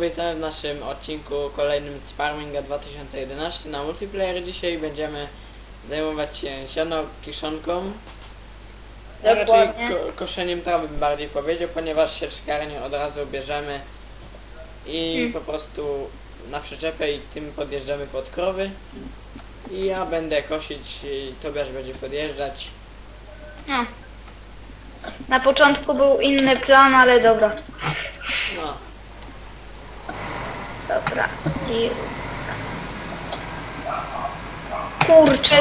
Witamy w naszym odcinku kolejnym z Farminga 2011 na multiplayer. Dzisiaj będziemy zajmować się siano kiszonką. Raczej ko koszeniem trawy bym bardziej powiedział, ponieważ sieczkarnię od razu bierzemy i Mm. po prostu na przyczepę i tym podjeżdżamy pod krowy. I ja będę kosić i Tobiasz będzie podjeżdżać. No. Na początku był inny plan, ale dobra. No, Dobra. I... Kurczę,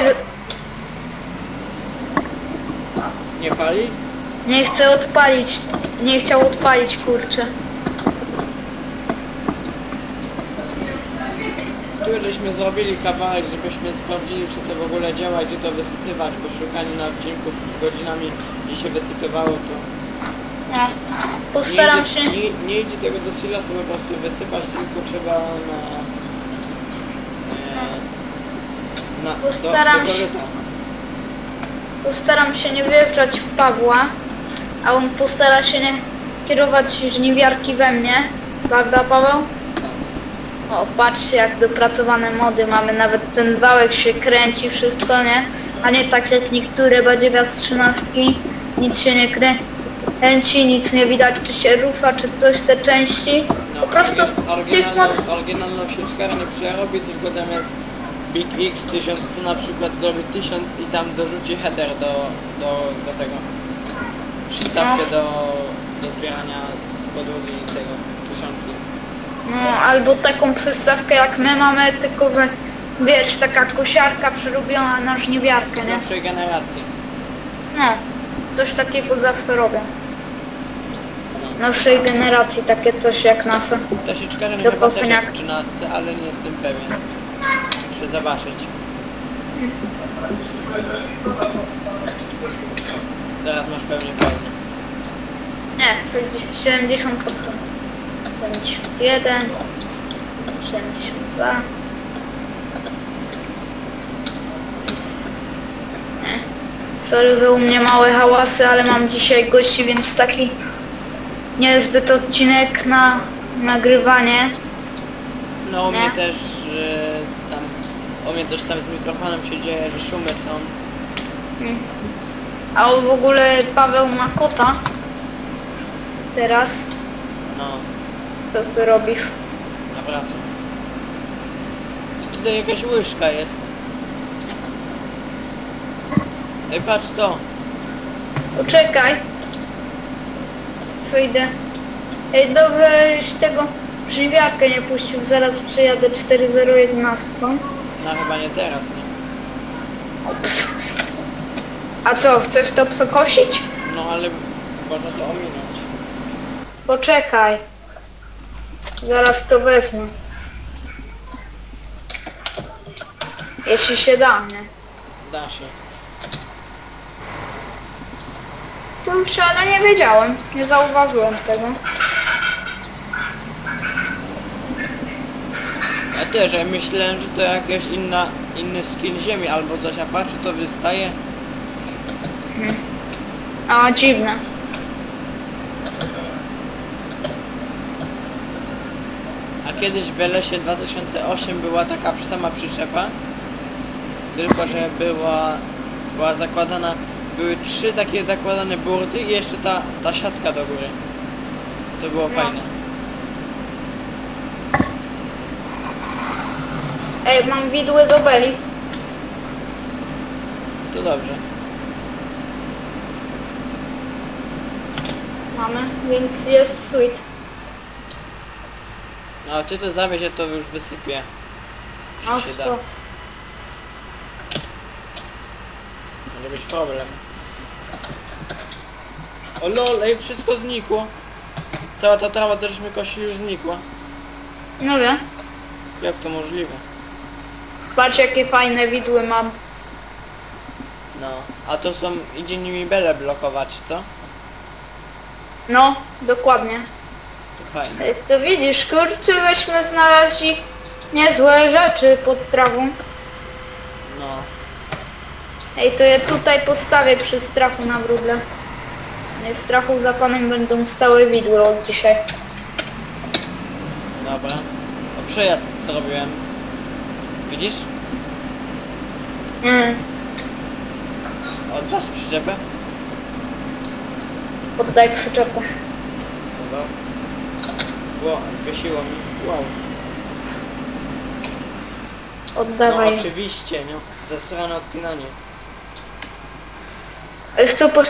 nie pali? nie chcę odpalić. Nie chciał odpalić, kurczę. Tu żeśmy zrobili kawałek, żebyśmy sprawdzili czy to w ogóle działa i czy to wysypywać, bo szukanie na odcinku godzinami i się wysypywało to No. Postaram nie się. idzie, nie, nie idzie tego do silasu po prostu wysypać, tylko trzeba na... E, na Postaram do, do się. Postaram się nie wjeżdżać w Pawła, a on postara się nie kierować żniwiarki we mnie. Prawda, Paweł? O, patrzcie jak dopracowane mody mamy, nawet ten wałek się kręci, wszystko, nie? A nie tak jak niektóre badziewa z trzynastki, nic się nie kręci, nic nie widać, czy się rusza, czy coś te części. No, Po prostu tych mod... oryginalną, oryginalną sieczkarę nie przerobi, tylko zamiast Big X 1000 to na przykład zrobi 1000 i tam dorzuci header do, do, do tego. Przystawkę No. do, do zbierania z podłogi tego kiszonki. No, albo taką przystawkę jak my mamy, tylko że wiesz, taka kosiarka przerobiona na żniwiarkę, nie? Nowszej generacji. No, coś takiego zawsze robię. Nowszej generacji takie coś jak nasze. Ta sieczkarnia Do chyba też jest w 13, ale nie jestem pewien. Muszę zobaczyć. Teraz masz pewnie pełny. Nie, 60, 70%. 71, 72. Nie. Sorry, że u mnie małe hałasy, ale mam dzisiaj gości, więc taki niezbyt odcinek na nagrywanie. No u mnie Nie? też że tam u mnie też tam z mikrofonem się dzieje, że szumy są. Mm. A w ogóle Paweł ma kota. Teraz, No, co ty robisz? naprawdę. I tutaj jakaś łyżka jest. Ej patrz to! Poczekaj. Wyjdę. Ej, dobrze, żeś tego żniwiarkę nie puścił. Zaraz przyjadę 4011. No chyba nie teraz, nie? A co, chcesz to przekosić? No ale można to ominąć. Poczekaj. Zaraz to wezmę. Jeśli się da, nie? Da się. Kurczę, ale nie wiedziałem. Nie zauważyłem tego. Ja też, ja myślałem, że to jakaś inna, inny skin ziemi albo coś, a patrzę to wystaje. A, dziwne. A kiedyś w Lesie 2008 była taka sama przyczepa, tylko że była, była zakładana, były trzy takie zakładane burty i jeszcze ta, ta siatka do góry. To było No. fajne. Ej, mam widły do beli. To dobrze. Mamy, więc jest sweet. No a ty to zawieź, ja to już wysypię. A Jeśli się da. spoko. Może być problem. O lol, ej, wszystko znikło. Cała ta trawa, co żeśmy kosili, już znikła. No wiem. Jak to możliwe? Patrz jakie fajne widły mam. No, a to są, idzie nimi bele blokować, co? No, dokładnie. To fajne. Ej, To widzisz, kurczę, weźmy znaleźli niezłe rzeczy pod trawą. No. Ej, to ja tutaj postawię przy strachu na wróble. Nie, strachu za panem będą stałe widły od dzisiaj. Dobra. O, przejazd zrobiłem. Widzisz? Mm, Oddasz przyczepę? oddaj przyczepę. Dobra. Ło, zgasiło mi. Wow. No Oddawaj. oczywiście, no. Zasrane odpinanie. Ale super.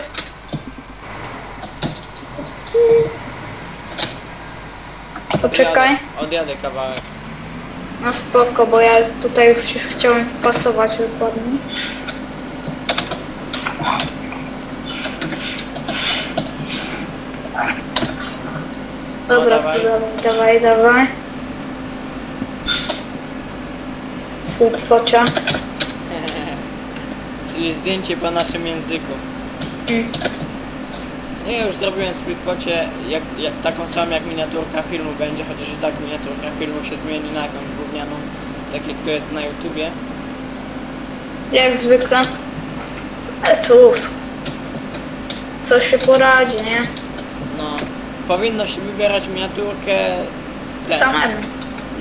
Poczekaj. Odjadę, odjadę kawałek. No spoko, bo ja tutaj już się chciałem wpasować dokładnie. Dobra, No, dawaj. dawaj, dawaj. Swój focia. Czyli zdjęcie po naszym języku. Mm. Nie, już zrobiłem speedfocie jak, jak, taką samą jak miniaturka filmu będzie, chociaż i tak miniaturka filmu się zmieni na jakąś gównianą, tak jak to jest na YouTubie. Jak zwykle. Ale cóż. Co się poradzi, nie? No, powinno się wybierać miniaturkę ten, Samemu.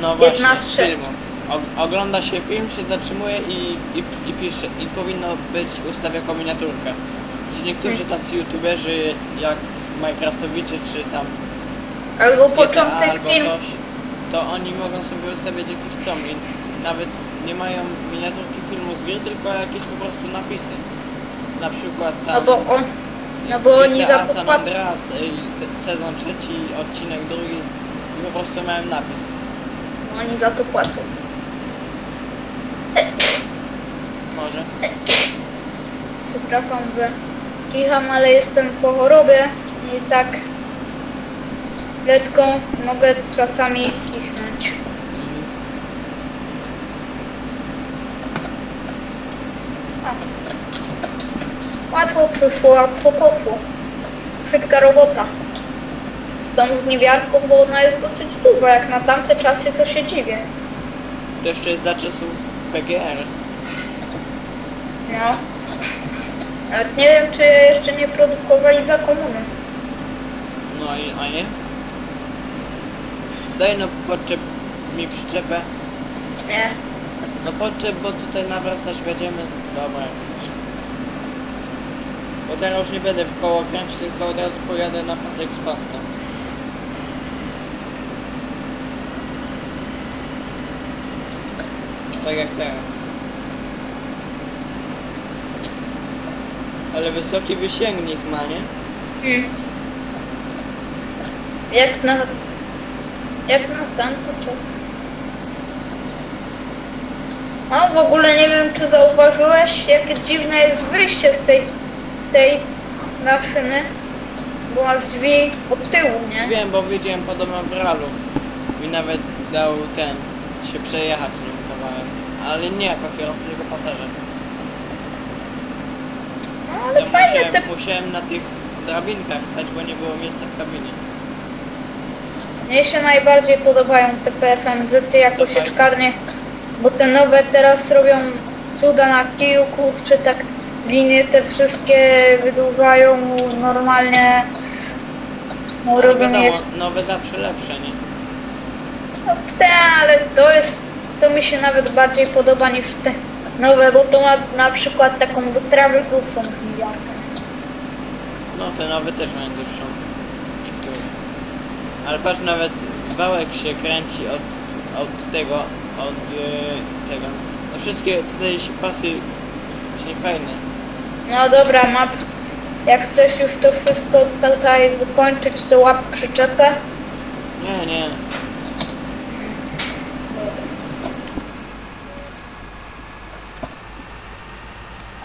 no właśnie, jedna z filmu. O, ogląda się film, się zatrzymuje i, i, i pisze, i powinno być ustaw jako miniaturkę. Ci niektórzy tacy youtuberzy jak Minecraftowicze czy tam Albo GTA początek albo filmu. coś, to oni mogą sobie ustawiać jakie chcą i nawet nie mają miniaturki filmu z gry, tylko jakieś po prostu napisy. Na przykład tam No bo on. No bo oni za GTA to San płacą. Andreas, y, se- sezon trzeci, odcinek drugi i po prostu mają napis. Oni za to płacą. Może? Przepraszam, że kicham, ale jestem po chorobie i tak letką mogę czasami kichnąć. Łatwo przyszło, łatwo poszło. Szybka robota. Z tą zniewiarką, bo ona jest dosyć duża. Jak na tamte czasy to się dziwię. To jeszcze jest za czasów PGR. No. Nawet nie wiem, czy jeszcze nie produkowali za komuny. No i a nie? Daj no podczep mi przyczepę. Nie. No podczep, bo tutaj nawracać będziemy. Dobra, jak chcesz. Bo teraz już nie będę w koło kręcić, tylko od razu pojadę na pasek z paską. Tak jak teraz. Ale wysoki wysięgnik ma, nie? Mm. Jak na... Jak na tamty czas. O, w ogóle nie wiem, czy zauważyłeś, jakie dziwne jest wyjście z tej... tej maszyny. Bo masz drzwi od tyłu, nie? Wiem, bo widziałem podobno w realu. Mi nawet dał ten, się przejechać nim kawałek. Ale nie jako kierowca, tylko pasażer. No, Ja ale fajne te... musiałem, musiałem na tych drabinkach stać, bo nie było miejsca w kabinie. Mnie się najbardziej podobają te PFMZ jako fajne. sieczkarnie, bo te nowe teraz robią cuda na kiju, kurczę, tak linie te wszystkie wydłużają normalnie. No, Ale robią jak... wiadomo, nowe zawsze lepsze, nie? No te, ale to jest, to mi się nawet bardziej podoba niż te nowe, bo to ma na przykład taką do trawy dłuższą zmijankę. No te nowe też mają dłuższą. Niektóre. Ale patrz, nawet wałek się kręci od, od tego, od e, tego. No wszystkie tutaj się pasy się fajne. No dobra, map. Jak chcesz już to wszystko tutaj wykończyć, to łap przyczepę. Nie, nie.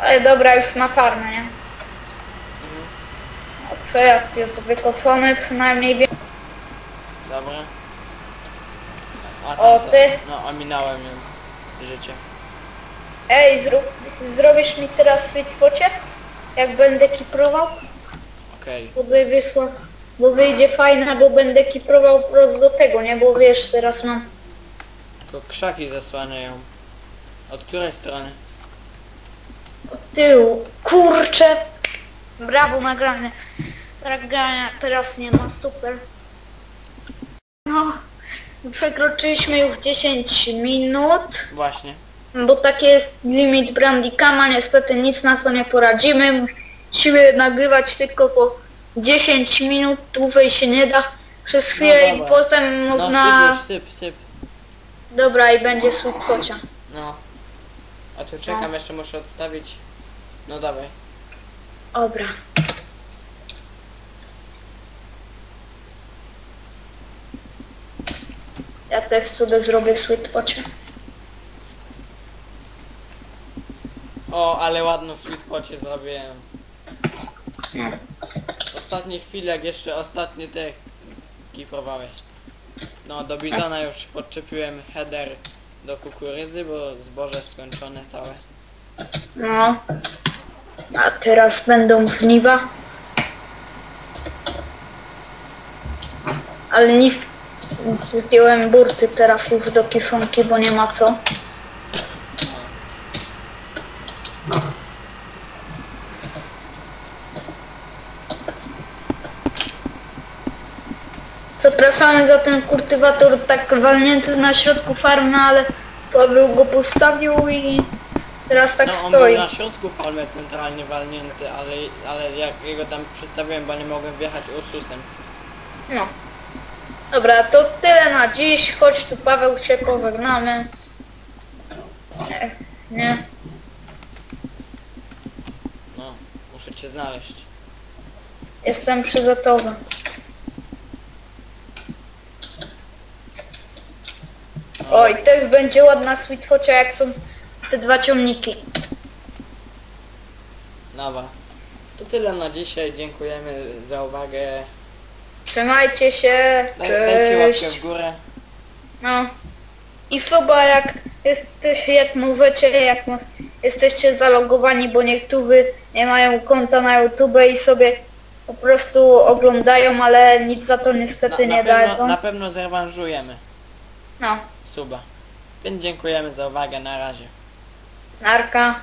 Ale dobra, już na farmę, nie? Mhm. O, Przejazd jest wykoszony, przynajmniej wie... Dobra. A O, to- ty. No, ominąłem ją. Życie. Ej, zrób, zrobisz mi teraz switwocie? Jak będę kiprował? Okej. Bo by wyszło, bo wyjdzie fajna, bo będę kiprował prosto do tego, nie? Bo wiesz, teraz mam... Tylko krzaki zasłaniają. Od której strony? Od tyłu. Kurczę! Brawo, nagranie. Nagrania teraz nie ma, super. No, Przekroczyliśmy już 10 minut, Właśnie. bo taki jest limit Brandicama, niestety nic na to nie poradzimy. Musimy nagrywać tylko po 10 minut, dłużej się nie da przez chwilę i dobra. potem No można... syp, syp, syp. Dobra i będzie sweet kocia. No. A tu czekam, jeszcze muszę odstawić. No dawaj. Dobra. Ja też sobie zrobię sweet kocie. O, ale ładną sweet pocie zrobiłem. No. W ostatniej chwili, jak jeszcze ostatnie te kifrowałeś. No, do bizona już podczepiłem header do kukurydzy, bo zboże skończone całe. No. A teraz będą żniwa. Ale nic... Zdjąłem burty teraz już do kiszonki, bo nie ma co. Zapraszałem za ten kultywator tak walnięty na środku farmy, ale Paweł go postawił i teraz tak no, on stoi. był na środku farmy centralnie walnięty, ale, ale jak jego tam przestawiłem, bo nie mogłem wjechać Ursusem. No. Dobra, to tyle na dziś. Chodź tu Paweł się pożegnamy. Nie. Nie. No, muszę cię znaleźć. Jestem przy zatorze. No, Oj, też będzie ładna sweet focia jak są te dwa ciągniki. Dobra. To tyle na dzisiaj. Dziękujemy za uwagę. Trzymajcie się. Daj, dajcie łapkę Cześć. w górę. No. I suba jak jesteś, jak możecie, jak mo- jesteście zalogowani, bo niektórzy nie mają konta na YouTube i sobie po prostu oglądają, ale nic za to niestety Na, nie na, pewno, dadzą. na pewno zrewanżujemy No. Suba. Więc dziękujemy za uwagę. Na razie. Narka.